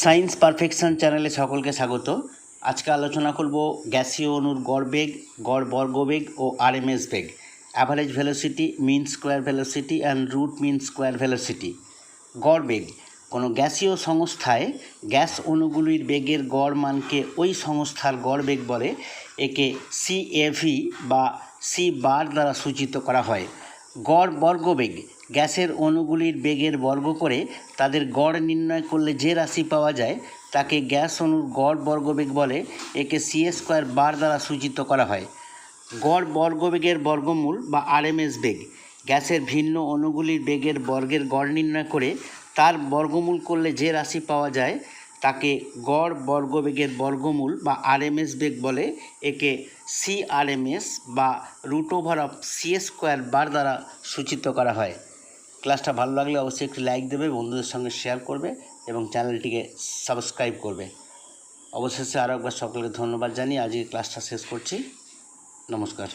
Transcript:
Science perfection চ্যানেলে সকলকে স্বাগত। আজকে আলোচনা করব গ্যাসীয় অণুর গড় বেগ, গড় বর্গবেগ ও RMS beg. Average velocity mean square velocity and root mean square velocity গড় বেগ। কোনো গ্যাসীয় সংস্থায় গ্যাস অণুগুলির বেগের গড় মানকে ওই সংস্থার গড় বেগ বলে, একে সিএভি বা সি বার দ্বারা সূচিত করা হয়। গড় বর্গবেগ, গ্যাসের অণুগুলির বেগের বর্গ করে তাদের গড় নির্ণয় করলে যে রাশি পাওয়া যায়, তাকে গ্যাস অণুর গড় বর্গবেগ বলে, একে সিএ স্কোয়ার বার দ্বারা সূচিত করা হয়। গড় বর্গবেগের বর্গমূল বা আরএমএস বেগ, গ্যাসের ভিন্ন অণুগুলির বেগের বর্গের গড় নির্ণয় করে তার বর্গমূল করলে যে রাশি পাওয়া যায় তাকে গড় বর্গবেগের বর্গমূল বা আরএমএস বেগ বলে। একে সিআরএমএস বা root over of C square bar দ্বারা সূচিত করা হয়। ক্লাসটা ভালো লাগলে অবশ্যই একটি লাইক দেবে, বন্ধুদের সঙ্গে শেয়ার করবে এবং চ্যানেলটিকে সাবস্ক্রাইব করবে। অবশেষে আরও একবার সকলকে ধন্যবাদ জানিয়ে আজকে ক্লাসটা শেষ করছি। নমস্কার।